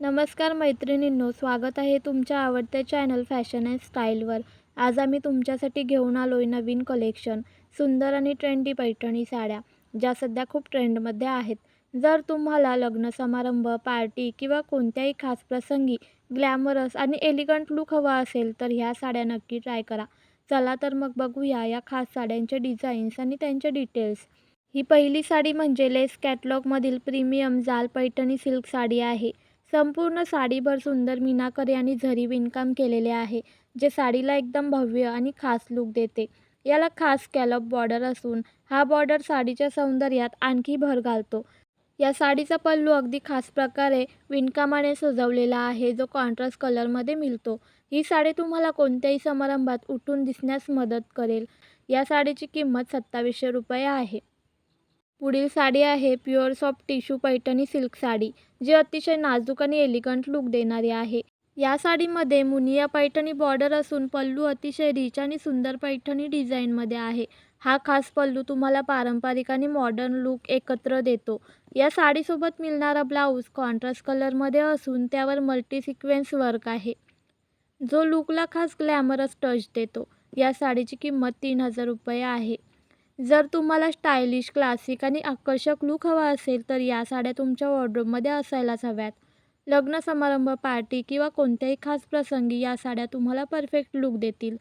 नमस्कार मैत्रिणींनो स्वागत आहे तुमच्या आवडत्या चॅनल फॅशन अँड स्टाईलवर. आज आम्ही तुमच्यासाठी घेऊन आलो आहे नवीन कलेक्शन सुंदर आणि ट्रेंडी पैठणी साड्या ज्या सध्या खूप ट्रेंडमध्ये आहेत. जर तुम्हाला लग्न समारंभ पार्टी किंवा कोणत्याही खास प्रसंगी ग्लॅमरस आणि एलिगंट लुक हवा असेल तर ह्या साड्या नक्की ट्राय करा. चला तर मग बघूया या खास साड्यांचे डिझाईन्स आणि त्यांचे डिटेल्स ही पहिली साडी म्हणजे लेस कॅटलॉगमधील प्रीमियम जाल पैठणी सिल्क साडी आहे. संपूर्ण साडीभर सुंदर मीनाकरी आणि झरी विणकाम केलेले आहे जे साडीला एकदम भव्य आणि खास लूक देते. याला खास कॅलप बॉर्डर असून हा बॉर्डर साडीच्या सौंदर्यात आणखी भर घालतो. या साडीचा पल्लू अगदी खास प्रकारे विणकामाने सजवलेला आहे जो कॉन्ट्रास्ट कलरमध्ये मिळतो. ही साडी तुम्हाला कोणत्याही समारंभात उठून दिसण्यास मदत करेल. या साडीची किंमत सत्तावीसशे रुपये आहे. पुढील साडी आहे pure soft tissue Paithani silk sari जी अतिशय नाजूक आणि एलिगंट लुक देणारी आहे. या साडीमध्ये मुनिया पैठणी बॉर्डर असून पल्लू अतिशय रिच आणि सुंदर पैठणी डिझाईनमध्ये आहे. हा खास पल्लू तुम्हाला पारंपरिक आणि मॉडर्न लुक एकत्र देतो. या साडीसोबत मिळणारा ब्लाऊज कॉन्ट्रास्ट कलरमध्ये असून त्यावर मल्टी सिक्वेन्स वर्क आहे. जो लुकला खास ग्लॅमरस टच देतो. या साडीची किंमत तीन हजार रुपये आहे. जर तुम्हाला स्टायलिश क्लासिक आणि आकर्षक लूक हवा असेल तर या साड्या तुमच्या वॉर्डरोबमध्ये असायलाच हव्यात. लग्न समारंभ पार्टी किंवा कोणत्याही खास प्रसंगी या साड्या तुम्हाला परफेक्ट लूक देतील.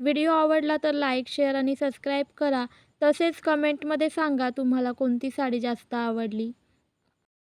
व्हिडिओ आवडला तर लाईक शेअर आणि सबस्क्राईब करा. तसेच कमेंटमध्ये सांगा तुम्हाला कोणती साडी जास्त आवडली.